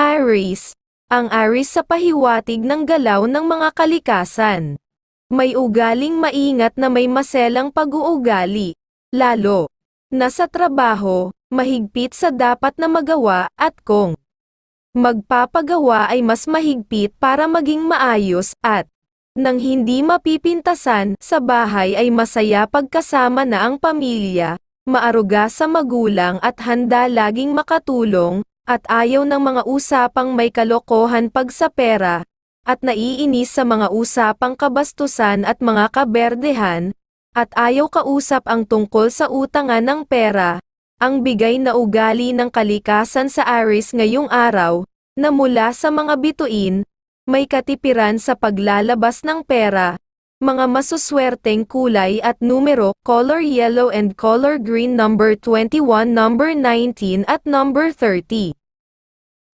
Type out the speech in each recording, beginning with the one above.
Aries, ang Aries sa pahiwatig ng galaw ng mga kalikasan. May ugaling maingat na may maselang pag-uugali, lalo na sa trabaho, mahigpit sa dapat na magawa at kung magpapagawa ay mas mahigpit para maging maayos at nang hindi mapipintasan sa bahay ay masaya pagkasama na ang pamilya, maaruga sa magulang at handa laging makatulong, at ayaw ng mga usapang may kalokohan pag sa pera, at naiinis sa mga usapang kabastusan at mga kaberdehan, at ayaw kausap ang tungkol sa utangan ng pera, ang bigay na ugali ng kalikasan sa Aris ngayong araw, na mula sa mga bituin, may katipiran sa paglalabas ng pera, mga masuswerteng kulay at numero, color yellow and color green number 21, number 19 at number 30.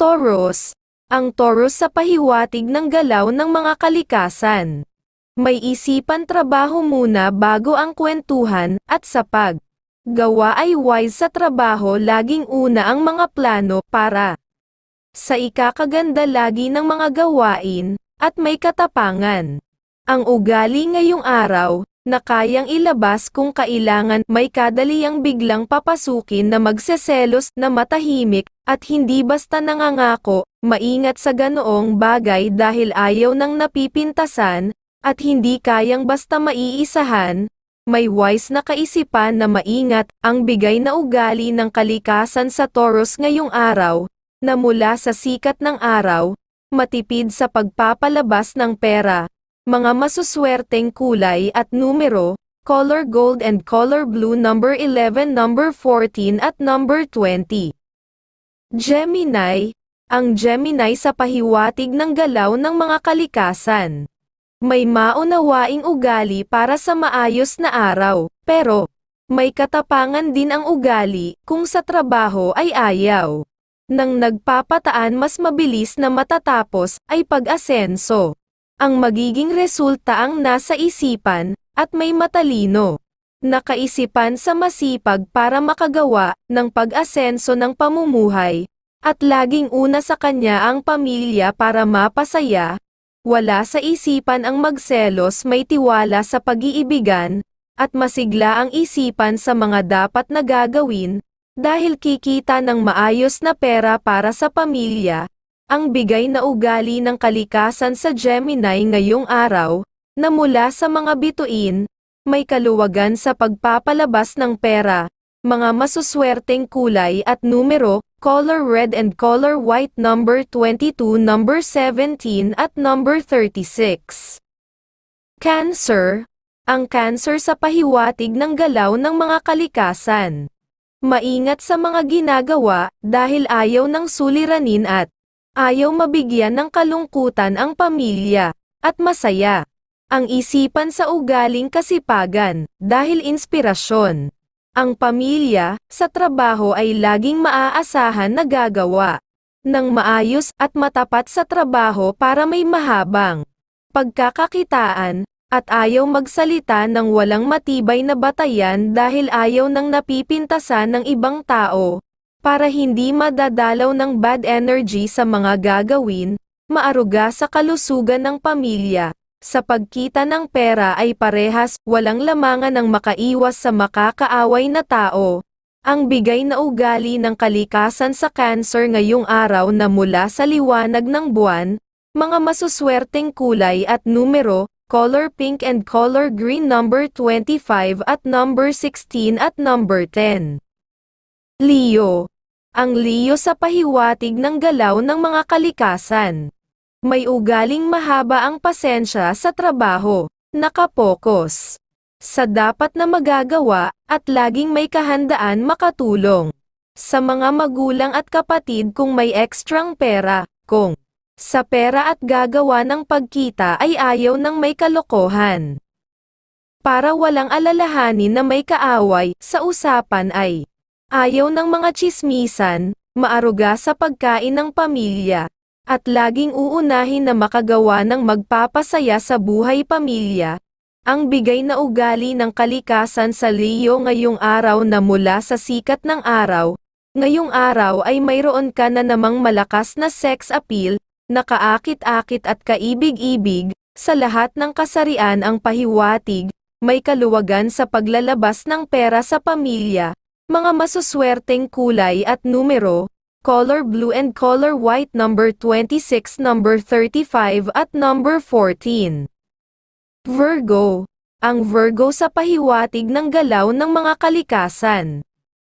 Taurus, ang Taurus sa pahiwatig ng galaw ng mga kalikasan. May isipan trabaho muna bago ang kwentuhan, at sa pag gawa ay wise sa trabaho laging una ang mga plano para sa ikakaganda lagi ng mga gawain, at may katapangan. Ang ugali ngayong araw, na kayang ilabas kung kailangan may kadaliang biglang papasukin na magseselos na matahimik, at hindi basta nangangako, maingat sa ganoong bagay dahil ayaw ng napipintasan, at hindi kayang basta maiisahan, may wise na kaisipan na maingat, ang bigay na ugali ng kalikasan sa Taurus ngayong araw, na mula sa sikat ng araw, matipid sa pagpapalabas ng pera, mga masuswerteng kulay at numero, color gold and color blue number 11, number 14 at number 20. Gemini, ang Gemini sa pahiwatig ng galaw ng mga kalikasan. May maunawaing ugali para sa maayos na araw, pero may katapangan din ang ugali kung sa trabaho ay ayaw. Nang nagpapataan mas mabilis na matatapos ay pag-asenso. Ang magiging resulta ang nasa isipan, at may matalino. Nakaisipan sa masipag para makagawa ng pag-asenso ng pamumuhay, at laging una sa kanya ang pamilya para mapasaya, wala sa isipan ang magselos may tiwala sa pag-iibigan, at masigla ang isipan sa mga dapat na gagawin, dahil kikita ng maayos na pera para sa pamilya, ang bigay na ugali ng kalikasan sa Gemini ngayong araw, na mula sa mga bituin, may kaluwagan sa pagpapalabas ng pera, mga masuswerteng kulay at numero, color red and color white number 22, number 17 at number 36. Cancer, ang cancer sa pahiwatig ng galaw ng mga kalikasan. Maingat sa mga ginagawa dahil ayaw ng suliranin at Ayaw mabigyan ng kalungkutan ang pamilya, at masaya. Ang isipan sa ugaling kasipagan, dahil inspirasyon. Ang pamilya, sa trabaho ay laging maaasahan na gagawa ng maayos at matapat sa trabaho para may mahabang pagkakakitaan, at ayaw magsalita ng walang matibay na batayan dahil ayaw ng napipintasan ng ibang tao, para hindi madadalaw ng bad energy sa mga gagawin, maaruga sa kalusugan ng pamilya, sa pagkita ng pera ay parehas, walang lamangan ng makaiwas sa makakaaway na tao. Ang bigay na ugali ng kalikasan sa cancer ngayong araw na mula sa liwanag ng buwan, mga masuswerteng kulay at numero, color pink and color green number 25 at number 16 at number 10. Leo. Ang Leo sa pahiwatig ng galaw ng mga kalikasan. May ugaling mahaba ang pasensya sa trabaho, nakapokus sa dapat na magagawa, at laging may kahandaan makatulong sa mga magulang at kapatid kung may ekstrang pera, kung sa pera at gagawa ng pagkita ay ayaw ng may kalokohan. Para walang alalahanin na may kaaway, sa usapan ay Ayaw ng mga chismisan, maaruga sa pagkain ng pamilya, at laging uunahin na makagawa ng magpapasaya sa buhay pamilya. Ang bigay na ugali ng kalikasan sa Leo ngayong araw na mula sa sikat ng araw, Ngayong araw ay mayroon ka na namang malakas na sex appeal, nakaakit-akit at kaibig-ibig, sa lahat ng kasarian ang pahiwatig, may kaluwagan sa paglalabas ng pera sa pamilya, mga masuswerteng kulay at numero, color blue and color white number 26 number 35 at number 14. Virgo. Ang Virgo sa pahiwatig ng galaw ng mga kalikasan.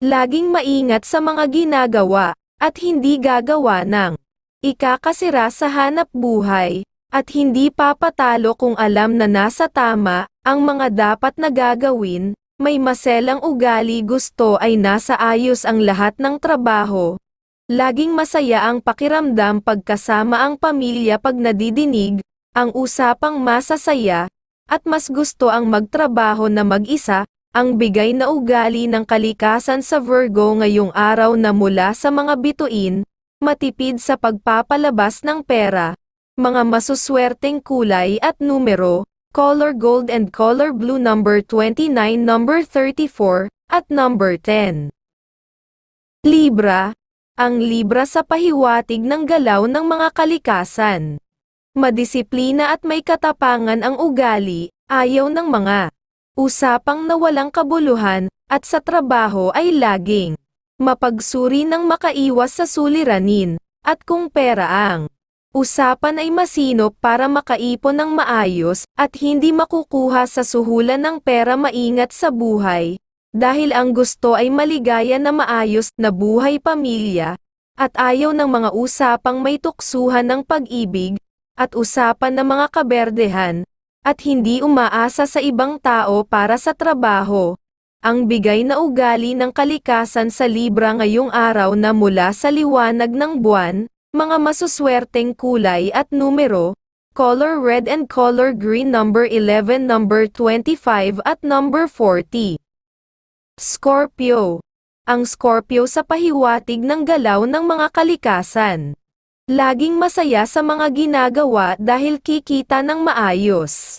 Laging maingat sa mga ginagawa, at hindi gagawa ng ikakasira sa hanap buhay, at hindi papatalo kung alam na nasa tama, ang mga dapat na gagawin, may maselang ugali gusto ay nasa ayos ang lahat ng trabaho. Laging masaya ang pakiramdam pagkasama ang pamilya pag nadidinig, ang usapang masasaya, at mas gusto ang magtrabaho na mag-isa, ang bigay na ugali ng kalikasan sa Virgo ngayong araw na mula sa mga bituin, matipid sa pagpapalabas ng pera, mga masuswerteng kulay at numero, color gold and color blue number 29 number 34, at number 10. Libra, ang Libra sa pahiwatig ng galaw ng mga kalikasan. Madisiplina at may katapangan ang ugali, ayaw ng mga usapang na walang kabuluhan, at sa trabaho ay laging mapagsuri ng makaiwas sa suliranin, at kung pera ang usapan ay masinop para makaipon ng maayos, at hindi makukuha sa suhulan ng pera maingat sa buhay, dahil ang gusto ay maligaya na maayos na buhay pamilya, at ayaw ng mga usapang may tuksuhan ng pag-ibig, at usapan ng mga kaberdehan, at hindi umaasa sa ibang tao para sa trabaho. Ang bigay na ugali ng kalikasan sa Libra ngayong araw na mula sa liwanag ng buwan, mga masuswerteng kulay at numero, color red and color green number 11 number 25 at number 40. Scorpio. Ang Scorpio sa pahiwatig ng galaw ng mga kalikasan. Laging masaya sa mga ginagawa dahil kikita ng maayos.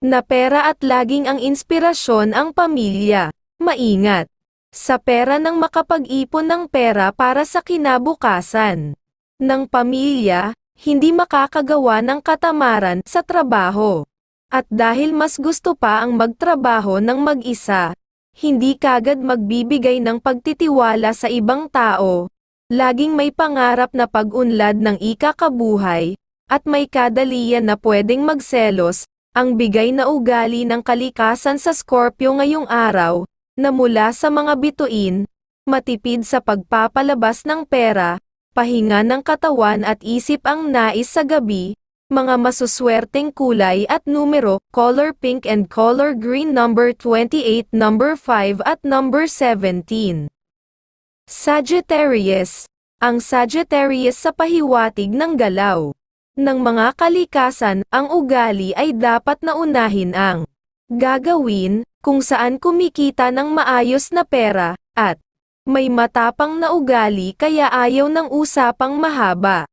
Na pera at laging ang inspirasyon ang pamilya. Maingat. Sa pera ng makapag-ipon ng pera para sa kinabukasan. Ng pamilya, hindi makakagawa ng katamaran sa trabaho. At dahil mas gusto pa ang magtrabaho ng mag-isa, hindi kagad magbibigay ng pagtitiwala sa ibang tao, laging may pangarap na pag-unlad ng ikakabuhay, at may kadalian na pwedeng magselos, ang bigay na ugali ng kalikasan sa Scorpio ngayong araw, na mula sa mga bituin, matipid sa pagpapalabas ng pera, pahinga ng katawan at isip ang nais sa gabi, mga masuswerteng kulay at numero, color pink and color green number 28, number 5 at number 17. Sagittarius, ang Sagittarius sa pahiwatig ng galaw ng mga kalikasan, ang ugali ay dapat na unahin ang gagawin, kung saan kumikita ng maayos na pera, at may matapang na ugali kaya ayaw ng usapang mahaba.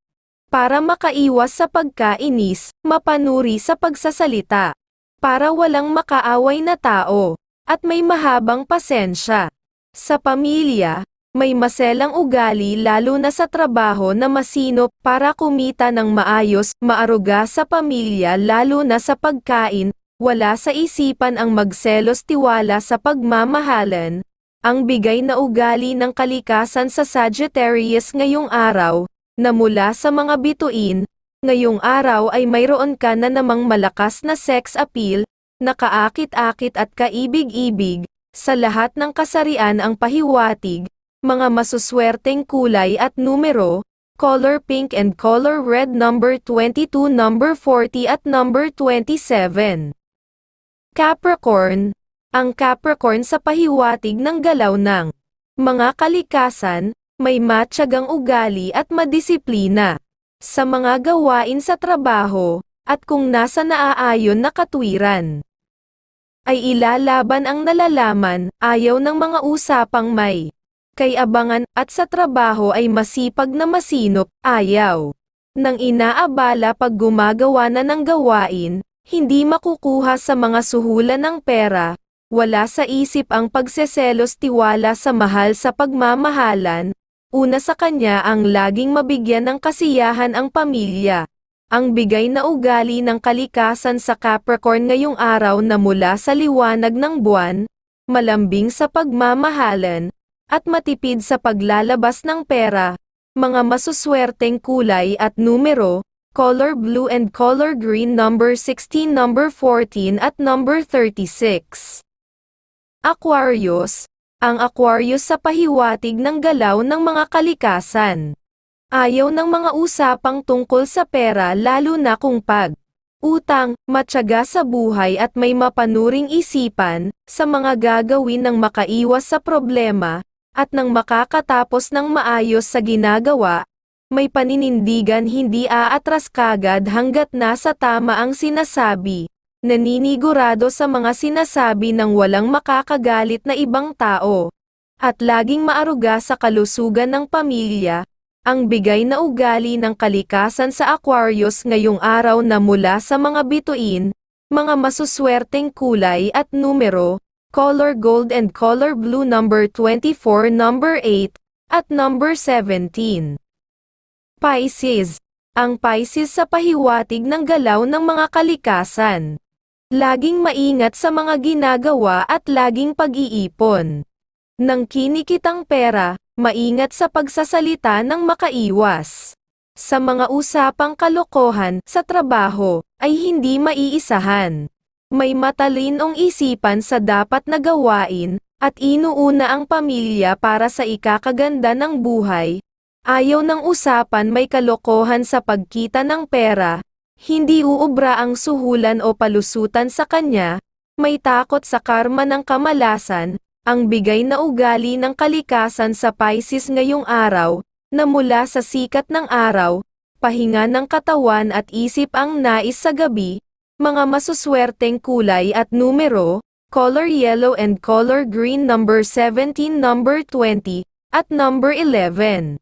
Para makaiwas sa pagkainis, mapanuri sa pagsasalita, para walang makaaway na tao, at may mahabang pasensya. Sa pamilya, may maselang ugali lalo na sa trabaho na masinop para kumita ng maayos, maaruga sa pamilya lalo na sa pagkain, wala sa isipan ang magselos tiwala sa pagmamahalan, ang bigay na ugali ng kalikasan sa Sagittarius ngayong araw, na mula sa mga bituin, ngayong araw ay mayroon ka na namang malakas na sex appeal, nakaakit-akit at kaibig-ibig, sa lahat ng kasarian ang pahiwatig, mga masuswerteng kulay at numero, color pink and color red number 22 number 40 at number 27. Capricorn, ang Capricorn sa pahiwatig ng galaw ng mga kalikasan, may matyagang ugali at madisiplina sa mga gawain sa trabaho, at kung nasa naaayon na katwiran, ay ilalaban ang nalalaman, ayaw ng mga usapang may kay abangan, at sa trabaho ay masipag na masinop, ayaw. Nang inaabala pag gumagawa na ng gawain, hindi makukuha sa mga suhulan ng pera, Wala sa isip ang pagseselos tiwala sa mahal sa pagmamahalan, una sa kanya ang laging mabigyan ng kasiyahan ang pamilya. Ang bigay na ugali ng kalikasan sa Capricorn ngayong araw na mula sa liwanag ng buwan, malambing sa pagmamahalan, at matipid sa paglalabas ng pera, mga masuswerteng kulay at numero, color blue and color green number 16 number 14 at number 36. Aquarius, ang Aquarius sa pahiwatig ng galaw ng mga kalikasan. Ayaw ng mga usapang tungkol sa pera lalo na kung pag utang, matyaga sa buhay at may mapanuring isipan, sa mga gagawin ng makaiwas sa problema, at nang makakatapos ng maayos sa ginagawa, may paninindigan hindi aatras kagad hanggat nasa tama ang sinasabi, naninigurado sa mga sinasabi ng walang makakagalit na ibang tao, at laging maaruga sa kalusugan ng pamilya, ang bigay na ugali ng kalikasan sa Aquarius ngayong araw na mula sa mga bituin, mga masuswerteng kulay at numero, color gold and color blue number 24 number 8, at number 17. Pisces. Ang Pisces sa pahiwatig ng galaw ng mga kalikasan. Laging maingat sa mga ginagawa at laging pag-iipon. Nang kinikitang pera, maingat sa pagsasalita ng makaiwas. Sa mga usapang kalokohan sa trabaho, ay hindi maiisahan. May matalinong isipan sa dapat na gawain, at inuuna ang pamilya para sa ikakaganda ng buhay. Ayaw ng usapan may kalokohan sa pagkita ng pera, hindi uubra ang suhulan o palusutan sa kanya, may takot sa karma ng kamalasan, ang bigay na ugali ng kalikasan sa Pisces ngayong araw, na mula sa sikat ng araw, pahinga ng katawan at isip ang nais sa gabi, mga masuswerteng kulay at numero, color yellow and color green number 17 number 20, at number 11.